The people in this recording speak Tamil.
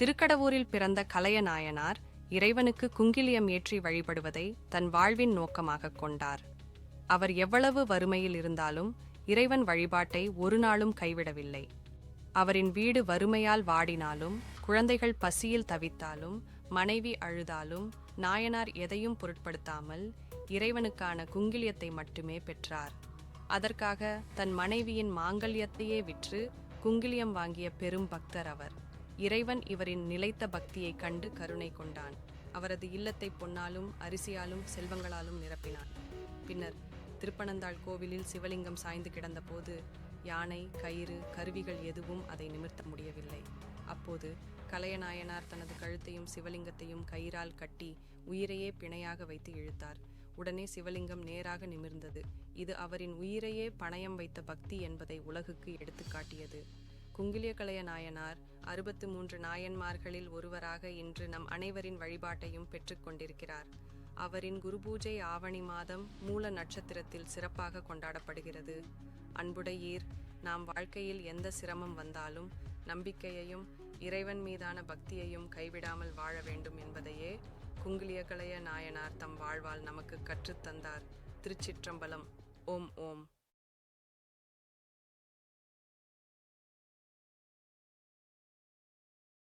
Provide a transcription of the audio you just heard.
திருக்கடவூரில் பிறந்த கலைய நாயனார் இறைவனுக்கு குங்கிலியம் ஏற்றி வழிபடுவதை தன் வாழ்வின் நோக்கமாகக் கொண்டார். அவர் எவ்வளவு வறுமையில் இருந்தாலும் இறைவன் வழிபாட்டை ஒரு நாளும் கைவிடவில்லை. அவரின் வீடு வறுமையால் வாடினாலும் குழந்தைகள் பசியில் தவித்தாலும் மனைவி அழுதாலும் நாயனார் எதையும் பொருட்படுத்தாமல் இறைவனுக்கான குங்கிலியத்தை மட்டுமே பெற்றார். அதற்காக தன் மனைவியின் மாங்கல்யத்தையே விற்று குங்கிலியம் வாங்கிய பெரும் பக்தர் அவர். இறைவன் இவரின் நிலைத்த பக்தியைக் கண்டு கருணை கொண்டான். அவரது இல்லத்தை பொன்னாலும் அரிசியாலும் செல்வங்களாலும் நிரப்பினான். பின்னர் திருப்பனந்தாள் கோவிலில் சிவலிங்கம் சாய்ந்து கிடந்தபோது யானை கயிறு கருவிகள் எதுவும் அதை நிமிர்த்த முடியவில்லை. அப்போது கலையநாயனார் தனது கழுத்தையும் சிவலிங்கத்தையும் கயிறால் கட்டி உயிரையே பிணையாக வைத்து இழுத்தார். உடனே சிவலிங்கம் நேராக நிமிர்ந்தது. இது அவரின் உயிரையே பணயம் வைத்த பக்தி என்பதை உலகுக்கு எடுத்துக்காட்டியது குங்கிலியகலைய நாயனார் அறுபத்து மூன்று நாயன்மார்களில் ஒருவராக இன்று நம் அனைவரின் வழிபாட்டையும் பெற்றுக்கொண்டிருக்கிறார் அவரின் குருபூஜை ஆவணி மாதம் மூல நட்சத்திரத்தில் சிறப்பாக கொண்டாடப்படுகிறது. அன்புடையீர் நாம் வாழ்க்கையில் எந்த சிரமம் வந்தாலும் நம்பிக்கையையும் இறைவன் மீதான பக்தியையும் கைவிடாமல் வாழ வேண்டும் என்பதையே குங்கிலியகலைய நாயனார் தம் வாழ்வால் நமக்கு கற்றுத்தந்தார் திருச்சிற்றம்பலம். ஓம் ஓம்.